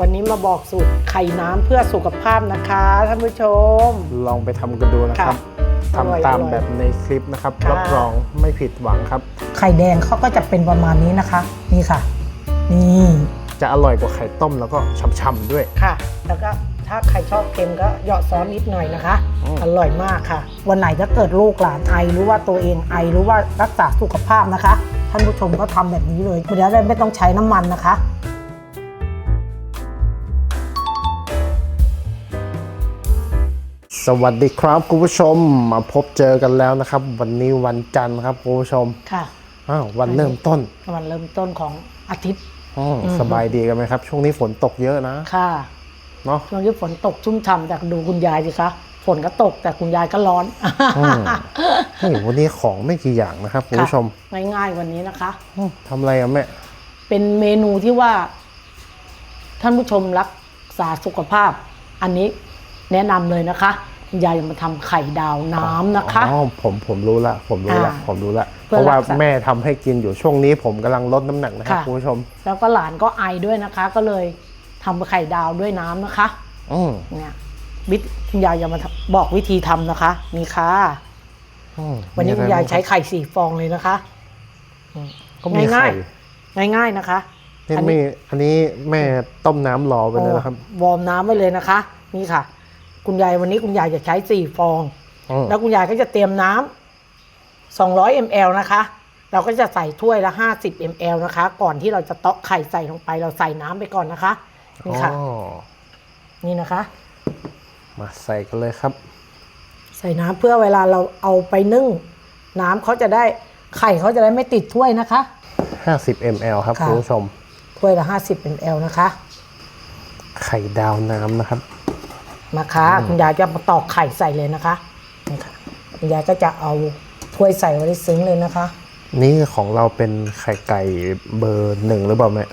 วันนี้มาบอกสูตรไข่น้ำเพื่อสุขภาพนะคะท่านผู้ชม ลองไปทำกันดูนะครับค่ะอร่อยทำตามอร่อยแบบในคลิปนะครับค่ะ รับรองไม่ผิดหวังครับ ไข่แดงเขาก็จะเป็นประมาณนี้นะคะ นี่ค่ะ นี่จะอร่อยกว่าไข่ต้มแล้วก็ช่ำๆด้วย ค่ะ แล้วก็ถ้าใครชอบเค็มก็เหยาะซอสนิดหน่อยนะคะ อืม อร่อยมากค่ะ วันไหนถ้าเกิดลูกหลานไอหรือว่าตัวเองไอหรือว่ารักษาสุขภาพนะคะ ท่านผู้ชมก็ทำแบบนี้เลยเดี๋ยวได้ไม่ต้องใช้น้ำมันนะคะ สวัสดีครับคุณผู้ชมมาพบเจอกันแล้วนะครับ วันนี้วันจันทร์ครับคุณผู้ชมค่ะอ้าววันเริ่มต้นวันเริ่มต้นของอาทิตย์อมสบายดีกันไหมครับ ช่วงนี้ฝนตกเยอะนะค่ะเนาะช่วงที่ฝนตกชุ่มฉ่ำแต่ดูคุณยายสิคะฝนก็ตกแต่คุณยายก็ร้อนอืมนี่วันนี้ของไม่กี่อย่างนะครับคุณผู้ชมค่ะง่ายๆวันนี้นะคะอืมทำอะไรอะแม่เป็นเมนูที่ว่า ท่านผู้ชมรักษาสุขภาพ อันนี้ แนะนำเลยนะคะคุณยายจะมาทำไข่ดาวน้ำนะคะ อ๋อผมผมรู้ละผมรู้ละอ่าผมรู้ละเพื่เพอราะว่ารักษาแม่ทำให้กินอยู่ช่วงนี้ผมกำลังลดน้ำหนักนะครับค่ะ คุณผู้ชม แล้วก็หลานก็ไอด้วยนะคะ ก็เลยทำไข่ดาวด้วยน้ำนะคะ อืมเนี่ยวิธีคุณยายจะมาทำบอกวิธีทำนะคะ นี่ค่ะ อืมวันนี้มีคุอะณไรยายบ้งใช้ไข่สี่ฟองเลยนะคะ ก็มีง่าไข่ยง่ายๆนะคะ นี่อันนี้มีอันนี้แม่ต้มน้ำรอไปเลยนะครับ วอร์มน้ำไว้เลยนะคะ นี่ค่ะ คุณยายวันนี้คุณยายจะใช้สี่ฟอง อืมแล้วคุณยายก็จะเตรียมน้ำ200 ml นะคะ เราก็จะใส่ถ้วยละ50 ml นะคะ ก่อนที่เราจะเตาะไข่ใส่ลงไป เราใส่น้ำไปก่อนนะคะ นี่ค่ะ อ๋อนี่นะคะ มาใส่กันเลยครับ ใส่น้ำเพื่อเวลาเราเอาไปนึ่ง น้ำเขาจะได้ไข่เขาจะได้ไม่ติดถ้วยนะคะ 50 ml ครับค่ะ คุณผู้ชม ถ้วยละ50 ml นะคะ ไข่ดาวน้ำนะครับ มาค่ะคุณยายจะมาตอกไข่ใส่เลยนะคะนี่ค่ะคุณยายก็จะเอาถ้วยใส่ไว้ในซึ้งเลยนะคะ นี่ของเราเป็นไข่ไก่เบอร์หนึ่งหรือเปล่าแม่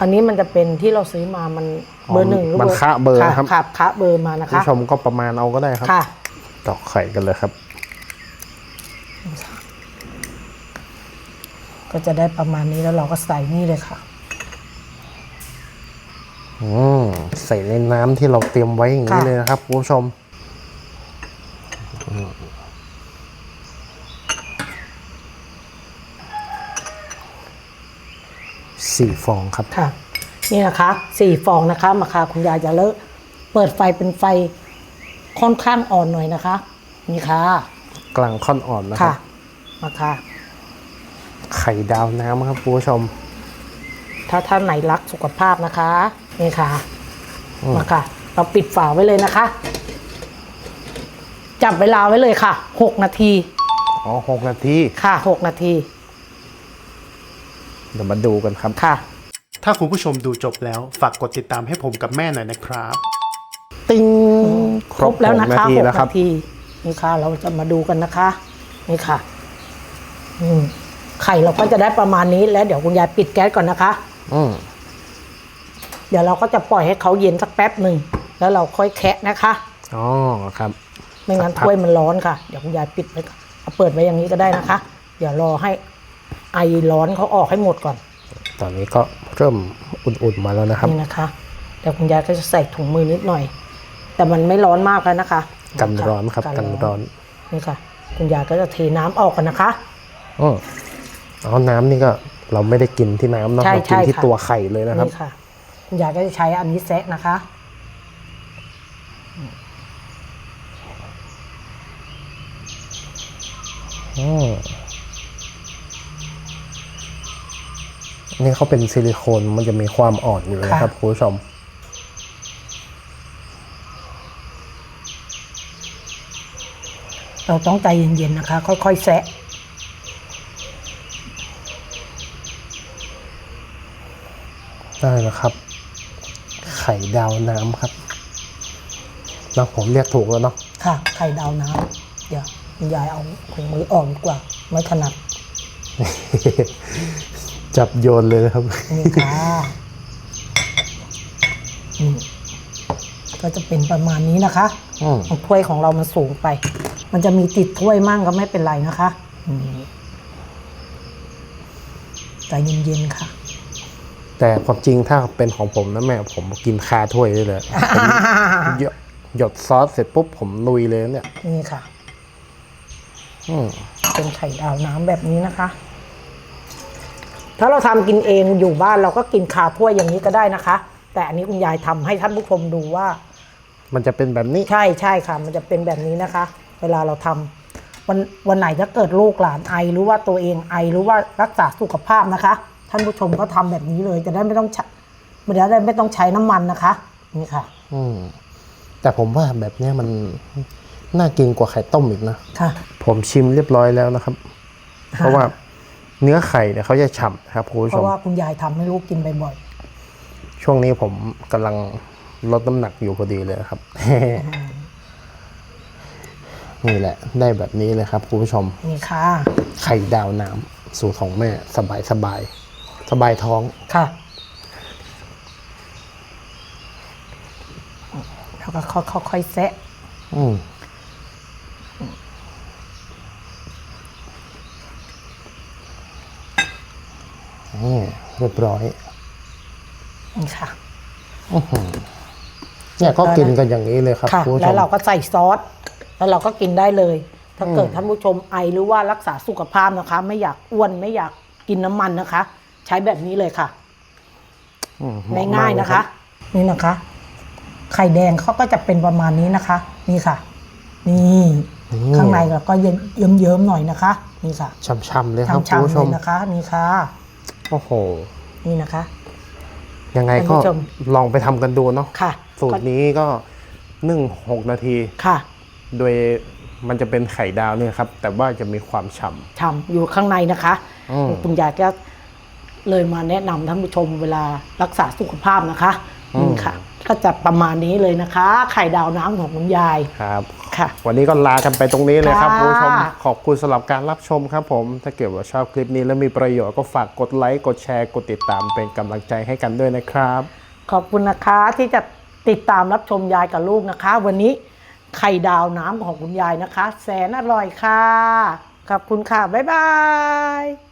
อันนี้มันจะเป็นที่เราซื้อมามันอ๋อเบอร์หนึ่งหรือมันคะเบอร์ค่ะนะครับค่ะคะเบอร์มานะคุณคะผู้ชมก็ประมาณเอาก็ได้ครับค่ะตอกไข่กันเลยครับ ก็จะได้ประมาณนี้แล้วเราก็ใส่นี่เลยค่ะอืม ใส่ในน้ำที่เราเตรียมไว้อย่างนี้ค่ะเลยนะครับคุณผู้ชมอืมสี่ฟองครับค่ะ นี่นะคะสี่ฟองนะคะมาค่ะคุณยายจะเลิกเปิดไฟเป็นไฟค่อนข้างอ่อนหน่อยนะคะ นี่ค่ะ กลางค่อนอ่อนนะคค่ะรับมาค่ะ ไข่ดาวน้ำครับคุณผู้ชม ถ้าท่านไหนรักสุขภาพนะคะ นี่ค่ะอืมมาค่ะ เราปิดฝาไว้เลยนะคะ จับเวลาไว้เลยค่ะหกนาที อ๋อหกนาที ค่ะหกนาที เดี๋ยวมาดูกันครับ ค่ะ ถ้าคุณผู้ชมดูจบแล้ว ฝากกดติดตามให้ผมกับแม่หน่อยนะครับ ติ้งครบแล้วนะหกคะนาทีหกแล้วครับนาทีนี่ค่ะ เราจะมาดูกันนะคะ นี่ค่ะ อืมไข่เราก็จะได้ประมาณนี้แล้วเดี๋ยวคุณยายปิดแก๊สก่อนนะคะ อืม เดี๋ยวเราก็จะปล่อยให้เขาเย็นสักแป๊บหนึ่งแล้วเราค่อยแคะนะคะอ๋อครับ ไม่งั้นสักพักถ้วยมันร้อนค่ะเดี๋ยวคุณยายปิดไว้ก่อนเอาเปิดไว้อย่างนี้ก็ได้นะคะ เดี๋ยวรอให้ไอร้อนเขาออกให้หมดก่อน ตอนนี้ก็เริ่มอุ่นๆมาแล้วนะครับนี่นะคะเดี๋ยวคุณยายก็จะใส่ถุงมือนิดหน่อย แต่มันไม่ร้อนมากแล้วนะคะ กันร้อนครับกันร้อนนี่ค่ะ คุณยายก็จะเทน้ำออกกันนะคะอืมอ๋อน้ำนี่ก็เราไม่ได้กินที่น้ำเนาะใช่เรากินใช่ที่ค่ะตัวไข่เลยนะครับนี่ค่ะ คุณยายก็จะใช้อันนี้แซะนะคะอืมนี่เขาเป็นซิลิโคนมันจะมีความอ่อนอยู่นะครับค่ะคุณผู้ชมเราต้องใจเย็นๆนะคะ ค่อยๆแซะได้แล้วครับ ไข่ดาวน้ำครับเนาะผมเรียกถูกแล้วเนาะค่ะ ไข่ดาวน้ำเดี๋ยวคุณยายเอาถุงมือออกดีกว่า ไม่ถนัดจับโยนเลยนะครับนี่ค่ะอืมก็จะเป็นประมาณนี้นะคะอืมของถ้วยของเรามันสูงไป มันจะมีติดถ้วยมั่งก็ไม่เป็นไรนะคะอืมใจเย็นๆค่ะ แต่ความจริงถ้าเป็นของผมนะแม่ผมกินคาถ้วยได้เลยผมหยดหยดซอสเสร็จปุ๊บผมลุยเลยเนี่ย นี่ค่ะ อืมเป็นไข่ดาวน้ำแบบนี้นะคะ ถ้าเราทำกินเองอยู่บ้านเราก็กินคาถ้วยอย่างนี้ก็ได้นะคะ แต่อันนี้คุณยายทำให้ท่านผู้ชมดูว่า มันจะเป็นแบบนี้ ใช่ใช่ค่ะ มันจะเป็นแบบนี้นะคะ เวลาเราทำวันวันไหนถ้าเกิดลูกหลานไอหรือว่าตัวเองไอหรือว่ารักษาสุขภาพนะคะ ท่านผู้ชมก็ทำแบบนี้เลยจะได้ไม่ต้องใช้มันจะได้ไม่ต้องใช้น้ำมันนะคะ นี่ค่ะ อืมแต่ผมว่าแบบเนี้ยมันน่ากินกว่าไข่ต้มอีกนะค่ะ ผมชิมเรียบร้อยแล้วนะครับ เพราะว่าเนื้อไข่เนี่ยเขาจะฉ่ำนะครับคุณผู้เพชมราะว่าคุณยายทำให้ลูกกินบ่อยช่วงนี้ผมกำลังลดน้ำหนักอยู่พอดีเลยครับนี่แหละ ได้แบบนี้เลยครับคุณผู้ชมๆนี่ค่ะ ไข่ดาวน้ำสูตรของแม่สบายสบาย สบายท้อง ค่ะแล้วก็ค่อยๆแซะอืมนี่เรียบร้อยนี่ค่ะเนี่ยก็กินกันอย่างนี้เลยครับค่ะ คุณผู้ชแล้วม เราก็ใส่ซอส แล้วเราก็กินได้เลย ถ้าเกิดอืมท่านผู้ชมไอหรือว่ารักษาสุขภาพนะคะ ไม่อยากอ้วนไม่อยากกินน้ำมันนะคะ ใช้แบบนี้เลยค่ะอืมเหมะมกง่ายๆเลนะคะรับนี่นะคะ ไข่แดงเขาก็จะเป็นประมาณนี้นะคะ นี่ค่ะ นี่ข้างในเราก็เยิ้มๆหน่อยนะคะ นี่ค่ะช่ำๆเลยครับคุณช้ำผู้ๆชเลมยนะคะ นี่ค่ะโอ้โห นี่นะคะ ยังไงท่านก็ผู้ชมลองไปทำกันดูเนาะค่ะ สูตรนี้ก็นึ่งหกนาทีค่ะ โดยมันจะเป็นไข่ดาวเนี่ยครับ แต่ว่าจะมีความฉ่ทำอยู่ข้างในนะคะอืมคุณยายก็ เลยมาแนะนำท่านผู้ชมเวลารักษาสุขภาพนะคะนี่ค่ะ ก็จะประมาณนี้เลยนะคะ ไข่ดาวน้ำของคุณยายำครับ ค่ะ วันนี้ก็ลากันไปตรงนี้เลยครับค่ะ คุณผู้ชมขอบคุณสำหรับการรับชมครับผม ถ้าเกิดว่าชอบคลิปนี้แล้วมีประโยชน์ก็ฝากกดไลค์กดแชร์กดติดตามเป็นกำลังใจให้กันด้วยนะครับ ขอบคุณนะคะที่จะติดตามรับชมยายกับลูกนะคะ วันนี้ไข่ดาวน้ำของคุณยายนะคะ แสนอร่อยค่ะ ขอบคุณค่ะ บ๊ายบาย